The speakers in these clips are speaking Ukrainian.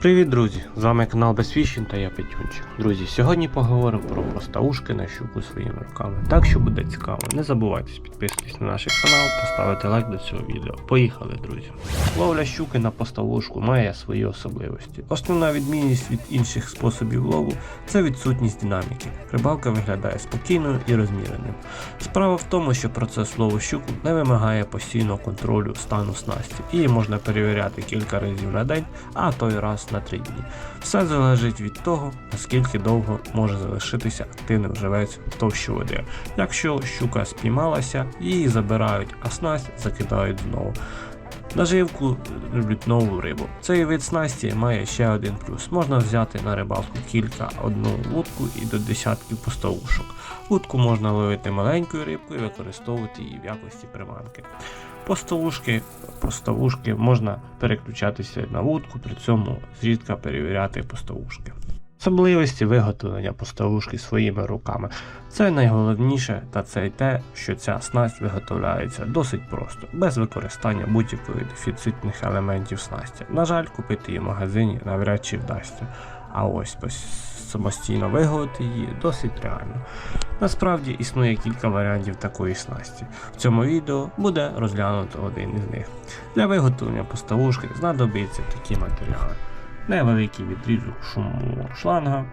Привіт, друзі! З вами канал Безфішін та я Петюнчик. Друзі, сьогодні поговоримо про поставушки на щуку своїми руками. Так що буде цікаво, не забувайте підписатись на наш канал та ставити лайк до цього відео. Поїхали, друзі! Ловля щуки на поставушку має свої особливості. Основна відмінність від інших способів лову це відсутність динаміки. Рибалка виглядає спокійною і розміреним. Справа в тому, що процес лову щуку не вимагає постійного контролю стану снасті. Її можна перевіряти кілька разів на день, а той раз на 3 дні. Все залежить від того, наскільки довго може залишитися активним живець в товщі води. Якщо щука спіймалася, її забирають, а снасть закидають знову. Наживку люблять нову рибу. Цей вид снасті має ще один плюс. Можна взяти на рибалку кілька одну вудку і до десятків поставушок. Вудку можна ловити маленькою рибкою і використовувати її в якості приманки. Поставушки, поставушки можна переключатися на вудку, при цьому зрідка перевіряти поставушки. Особливості виготовлення поставушки своїми руками. Це найголовніше, та це й те, що ця снасть виготовляється досить просто, без використання будь-якої дефіцитних елементів снасті. На жаль, купити її в магазині навряд чи вдасться. А ось самостійно виготовити її досить реально. Насправді існує кілька варіантів такої снасті. В цьому відео буде розглянуто один із них. Для виготовлення поставушки знадобиться такі матеріали: невеликий відрізок шумового шланга,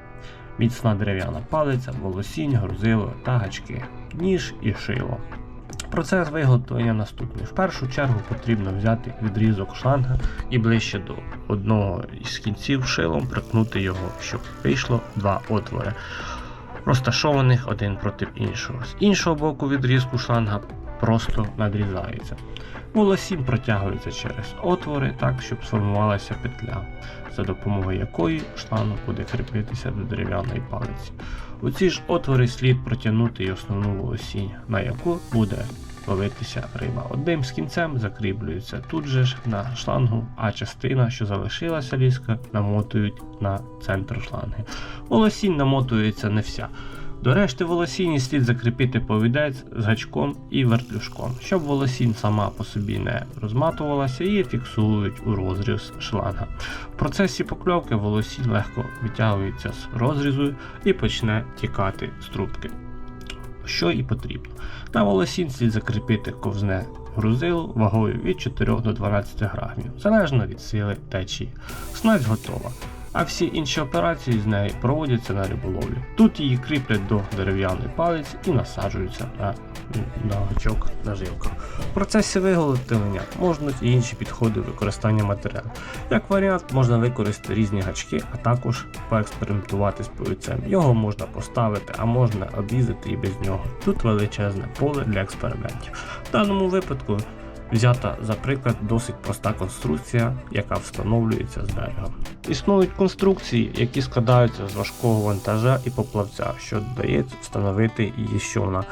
міцна дерев'яна палиця, волосінь, грузило та гачки, ніж і шило. Процес виготовлення наступний. В першу чергу потрібно взяти відрізок шланга і ближче до одного із кінців шилом прикнути його, щоб вийшло два отвори, розташованих один проти іншого. З іншого боку відрізку шланга просто надрізається. Волосінь протягується через отвори так, щоб сформувалася петля, за допомогою якої шланг буде кріпитися до дерев'яної палиці. У ці ж отвори слід протягнути й основну волосінь, на яку буде ловитися риба. Одним з кінцем закріплюється тут же ж на шлангу, а частина, що залишилася ліска, намотують на центр шланги. Волосінь намотується не вся. До решти волосінь слід закріпити повідець з гачком і вертлюжком, щоб волосінь сама по собі не розматувалася, її фіксують у розріз шланга. В процесі покльовки волосінь легко витягується з розрізу і почне тікати з трубки. Що і потрібно. На волосінь слід закріпити ковзне грузило вагою від 4 до 12 грамів, залежно від сили течії. Снасть готова. А всі інші операції з нею проводяться на риболовлі. Тут її кріплять до дерев'яної палиці і насаджуються на, на гачок наживка. В процесі виготовлення можна і інші підходи використання матеріалу. Як варіант, можна використати різні гачки, а також поекспериментувати з повіцем. Його можна поставити, а можна обрізати і без нього. Тут величезне поле для експериментів. В даному випадку взята за приклад досить проста конструкція, яка встановлюється з берега. Існують конструкції, які складаються з важкого вантажа і поплавця, що дає встановити її з човна.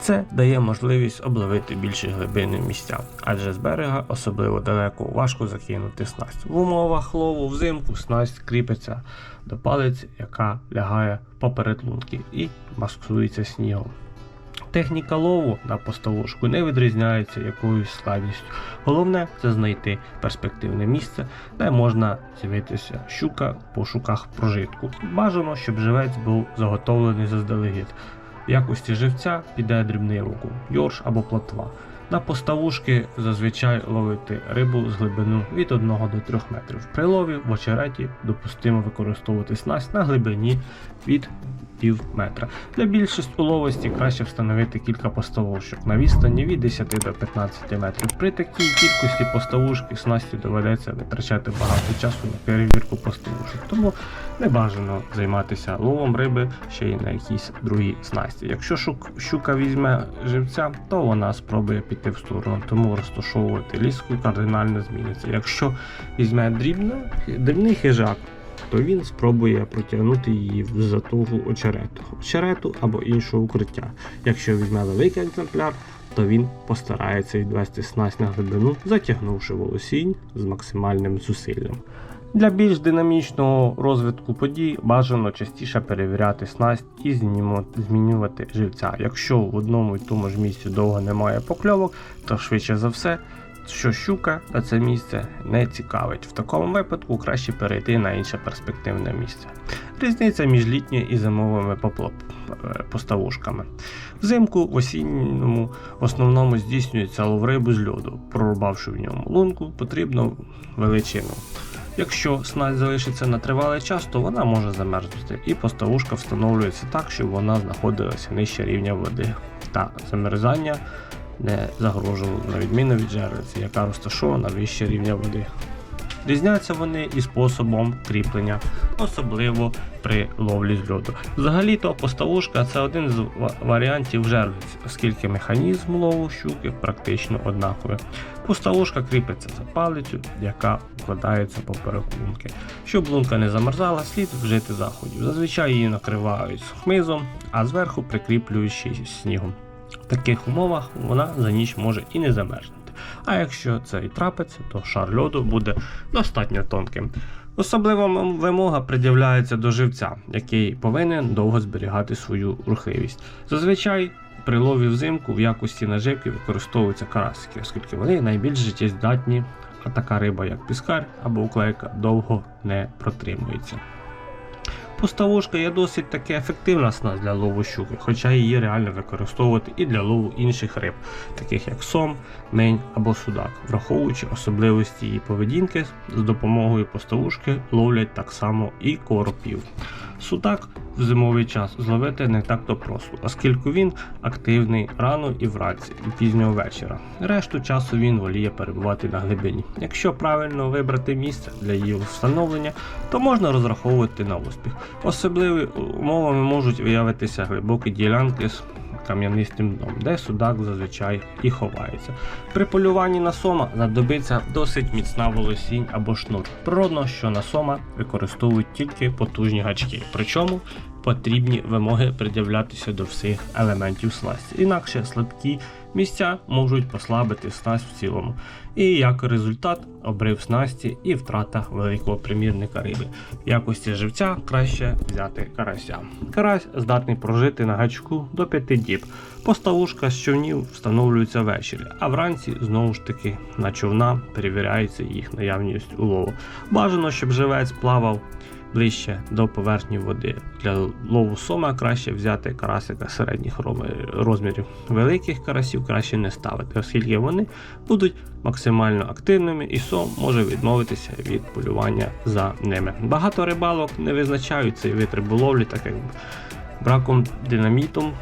Це дає можливість обловити більші глибини місця, адже з берега, особливо далеко, важко закинути снасть. В умовах лову взимку снасть кріпиться до палиці, яка лягає поперед лунки і маскується снігом. Техніка лову на поставушку не відрізняється якоюсь складністю. Головне це знайти перспективне місце, де можна з'явитися щука в пошуках прожитку. Бажано, щоб живець був заготовлений заздалегідь. В якості живця піде дрібний руку, йорш або плотва. На поставушки зазвичай ловити рибу з глибину від 1 до 3 метрів. При лові в очереті допустимо використовувати снасть на глибині від пів метра. Для більшості уловості краще встановити кілька поставушок на відстані від 10 до 15 метрів. При такій кількості поставушки снасті доведеться витрачати багато часу на перевірку поставушок, тому не бажано займатися ловом риби ще й на якійсь другій снасті. Якщо щука візьме живця, то вона спробує піти в сторону, тому розташовувати ліску кардинально зміниться. Якщо візьме дрібний хижак, то він спробує протягнути її в затугу очерету, очерету або іншого укриття. Якщо візьме великий екземпляр, то він постарається відвести снасть на глибину, затягнувши волосінь з максимальним зусиллям. Для більш динамічного розвитку подій бажано частіше перевіряти снасть і змінювати живця. Якщо в одному і тому ж місці довго немає покльовок, то швидше за все що щука та це місце не цікавить. В такому випадку краще перейти на інше перспективне місце. Різниця між літньою і зимовими попло- е, поставушками. Взимку в осінньому в основному здійснюється лов рибу з льоду. Прорубавши в ньому лунку, потрібно величину. Якщо снасть залишиться на тривалий час, то вона може замерзнути, і поставушка встановлюється так, щоб вона знаходилася нижче рівня води, та замерзання не загрожувало на відміну від жерлиці, яка розташована вище рівня води. Різняться вони і способом кріплення, особливо при ловлі з льоду. Взагалі-то поставушка це один з варіантів жерлиць, оскільки механізм лову щуки практично однаковий. Поставушка кріпиться за палицю, яка вкладається поперек лунки. Щоб лунка не замерзала, слід вжити заходів. Зазвичай її накривають хмизом, а зверху прикріплюють ще снігом. В таких умовах вона за ніч може і не замерзнути. А якщо це і трапиться, то шар льоду буде достатньо тонким. Особлива вимога пред'являється до живця, який повинен довго зберігати свою рухливість. Зазвичай при лові взимку в якості наживки використовуються карасики, оскільки вони найбільш життєздатні, а така риба, як піскар або уклейка, довго не протримується. Поставушка є досить таки ефективна снасть для лову щуки, хоча її реально використовувати і для лову інших риб, таких як сом, мень або судак, враховуючи особливості її поведінки, з допомогою поставушки ловлять так само і коропів. Судак в зимовий час зловити не так то просто, оскільки він активний рано і вранці, і пізнього вечора. Решту часу він воліє перебувати на глибині. Якщо правильно вибрати місце для її встановлення, то можна розраховувати на успіх. Особливими умовами можуть виявитися глибокі ділянки з кам'янистим дном, де судак зазвичай і ховається. При полюванні на сома знадобиться досить міцна волосінь або шнур. Природно, що на сома використовують тільки потужні гачки, причому потрібні вимоги пред'являтися до всіх елементів сласті. Інакше слабкі місця можуть послабити снасть в цілому. І як результат обрив снасті і втрата великого примірника риби. В якості живця краще взяти карася. Карась здатний прожити на гачку до 5 діб. Поставушка з човнів встановлюється ввечері, а вранці знову ж таки на човна перевіряється їх наявність улову. Бажано, щоб живець плавав ближче до поверхні води. Для лову сома краще взяти карасика середніх розмірів. Великих карасів краще не ставити, оскільки вони будуть максимально активними і сом може відмовитися від полювання за ними. Багато рибалок не визначають цей вид риболовлі, так як браком динамітом,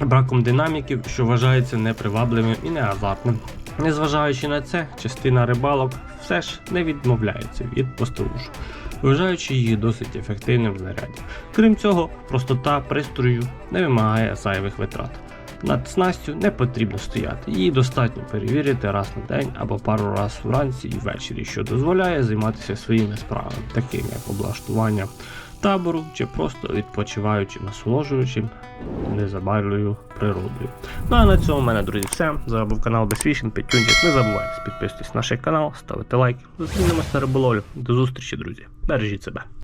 браком динаміків, що вважається непривабливим і неазартним. Незважаючи на це, частина рибалок все ж не відмовляється від постелушу, вважаючи її досить ефективним знаряддям. Крім цього, простота пристрою не вимагає зайвих витрат. Над снастю не потрібно стояти, її достатньо перевірити раз на день або пару разів вранці і ввечері, що дозволяє займатися своїми справами, такими як облаштування табору чи просто відпочиваючи, насолоджуючи незабарною природою. Ну а на цьому в мене, друзі, все. З вами був канал Безфішін, Петюнчик. Не забувайте підписуйтесь на наш канал, ставити лайк. Зустрінемося на риболовлю. До зустрічі, друзі. Бережіть себе.